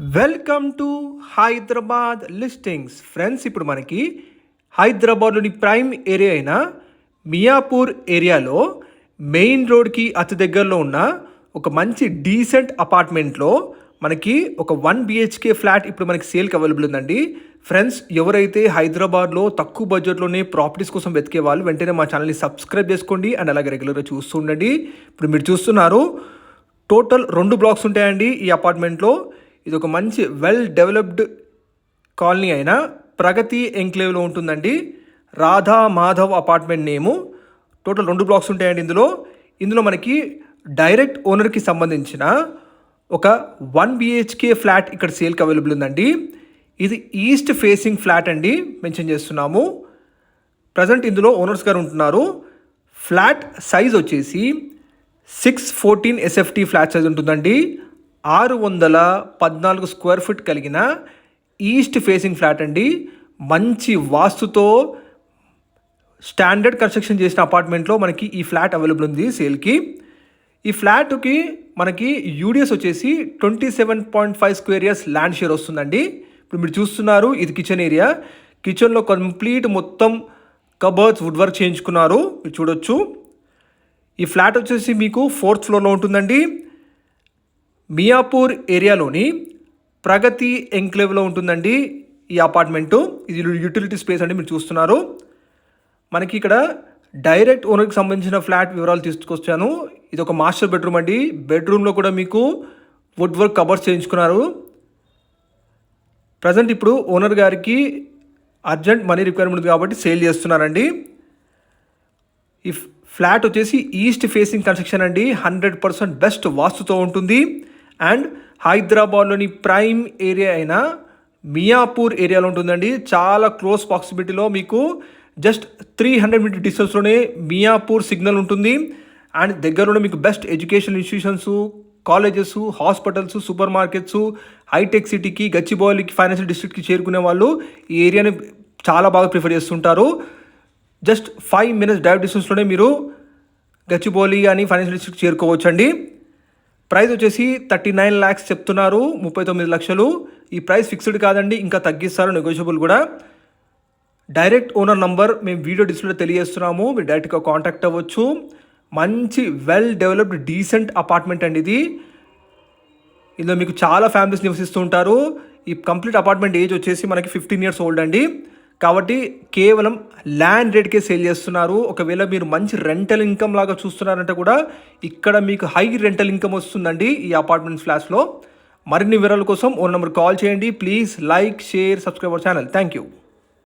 Welcome to Hyderabad listings. Friends ఇప్పుడు మనకి హైదరాబాద్లోని ప్రైమ్ ఏరియా అయిన మియాపూర్ ఏరియాలో మెయిన్ రోడ్కి అతి దగ్గరలో ఉన్న ఒక మంచి డీసెంట్ అపార్ట్మెంట్లో మనకి ఒక వన్ బిహెచ్కే ఫ్లాట్ ఇప్పుడు మనకి సేల్కి అవైలబుల్ ఉందండి. ఫ్రెండ్స్ ఎవరైతే హైదరాబాద్లో తక్కువ బడ్జెట్లోనే ప్రాపర్టీస్ కోసం వెతికే వాళ్ళు వెంటనే మా ఛానల్ని సబ్స్క్రైబ్ చేసుకోండి. అండ్ అలాగే రెగ్యులర్గా చూస్తూ ఉండండి ఇప్పుడు మీరు చూస్తున్నారు టోటల్ రెండు బ్లాక్స్ ఉంటాయండి ఈ అపార్ట్మెంట్లో. ఇది ఒక మంచి వెల్ డెవలప్డ్ కాలనీ అయిన ప్రగతి ఎంక్లేవ్లో ఉంటుందండి. Radha Madhav apartment name. Total రెండు బ్లాక్స్ ఉంటాయండి ఇందులో. ఇందులో మనకి డైరెక్ట్ ఓనర్కి సంబంధించిన ఒక వన్ బిహెచ్కే ఫ్లాట్ ఇక్కడ సేల్కి అవైలబుల్ ఉందండి. ఇది ఈస్ట్ ఫేసింగ్ ఫ్లాట్ అండి మెన్షన్ చేస్తున్నాము. ప్రజెంట్ ఇందులో ఓనర్స్ గారు ఉంటున్నారు. ఫ్లాట్ సైజ్ వచ్చేసి six fourteen SFT flat size ఉంటుందండి. ఆరు వందల పద్నాలుగు స్క్వేర్ ఫీట్ కలిగిన ఈస్ట్ ఫేసింగ్ ఫ్లాట్ అండి. మంచి వాస్తుతో స్టాండర్డ్ కన్స్ట్రక్షన్ చేసిన అపార్ట్మెంట్లో మనకి ఈ ఫ్లాట్ అవైలబుల్ ఉంది సేల్కి. ఈ ఫ్లాట్కి మనకి యూడిఎస్ వచ్చేసి twenty seven point five square yards land share వస్తుందండి. ఇప్పుడు మీరు చూస్తున్నారు ఇది కిచెన్ ఏరియా. కిచెన్లో కంప్లీట్ మొత్తం కబర్డ్స్ వుడ్ వర్క్ చేయించుకున్నారు. మీరు చూడొచ్చు. ఈ ఫ్లాట్ వచ్చేసి మీకు ఫోర్త్ ఫ్లోర్లో ఉంటుందండి. మియాపూర్ ఏరియాలోని ప్రగతి ఎంక్లేవ్లో ఉంటుందండి ఈ అపార్ట్మెంటు. ఇది యూటిలిటీ స్పేస్ అండి మీరు చూస్తున్నారు. మనకి ఇక్కడ డైరెక్ట్ ఓనర్కి సంబంధించిన ఫ్లాట్ వివరాలు తీసుకొచ్చాను. ఇది ఒక మాస్టర్ బెడ్రూమ్ అండి. బెడ్రూమ్లో కూడా మీకు వుడ్ వర్క్ కవర్స్ చేయించుకున్నారు. ప్రజెంట్ ఇప్పుడు ఓనర్ గారికి అర్జెంట్ మనీ రిక్వైర్మెంట్ ఉంది కాబట్టి సేల్ చేస్తున్నారండి. ఈ ఫ్లాట్ వచ్చేసి ఈస్ట్ ఫేసింగ్ కన్స్ట్రక్షన్ అండి. హండ్రెడ్ పర్సెంట్ బెస్ట్ వాస్తుతో ఉంటుంది. అండ్ హైదరాబాద్లోని ప్రైమ్ ఏరియా అయిన మియాపూర్ ఏరియాలో ఉంటుందండి. చాలా క్లోజ్ ప్రాక్సిమిటీలో మీకు జస్ట్ త్రీ హండ్రెడ్ మీటర్ డిస్టెన్స్లోనే మియాపూర్ సిగ్నల్ ఉంటుంది. అండ్ దగ్గరలోనే మీకు best education institutions colleges hospitals super markets hitech సిటీకి గచ్చిబౌలికి ఫైనాన్షియల్ డిస్ట్రిక్ట్కి చేరుకునే వాళ్ళు ఈ ఏరియాని చాలా బాగా ప్రిఫర్ చేస్తుంటారు. జస్ట్ ఫైవ్ మినిట్స్ డ్రైవ్ డిస్టెన్స్లోనే మీరు గచ్చిబౌలి అని ఫైనాన్షియల్ డిస్ట్రిక్ట్ చేరుకోవచ్చు అండి ప్రైస్ వచ్చేసి థర్టీ నైన్ ల్యాక్స్ చెప్తున్నారు ముప్పై తొమ్మిది లక్షలు. ఈ ప్రైస్ ఫిక్స్డ్ కాదండి ఇంకా తగ్గిస్తారు నెగోషియబుల్ కూడా. డైరెక్ట్ ఓనర్ నంబర్ మేము వీడియో డిస్ప్లే తెలియజేస్తున్నాము మీరు డైరెక్ట్గా కాంటాక్ట్ అవ్వచ్చు. మంచి వెల్ డెవలప్డ్ డీసెంట్ అపార్ట్మెంట్ అండి ఇది. ఇందులో మీకు చాలా ఫ్యామిలీస్ నివసిస్తూ ఉంటారు. ఈ కంప్లీట్ అపార్ట్మెంట్ ఏజ్ వచ్చేసి మనకి ఫిఫ్టీన్ ఇయర్స్ ఓల్డ్ అండి. కాబట్టి కేవలం ల్యాండ్ రేట్కే సేల్ చేస్తున్నారు. ఒకవేళ మీరు మంచి రెంటల్ ఇన్కమ్ లాగా చూస్తున్నారంటే కూడా ఇక్కడ మీకు హై రెంటల్ ఇన్కమ్ వస్తుందండి ఈ అపార్ట్మెంట్ ఫ్లాట్స్లో మరిన్ని వివరాల కోసం ఓ నెంబర్ కాల్ చేయండి. Please like share subscribe our channel. Thank you.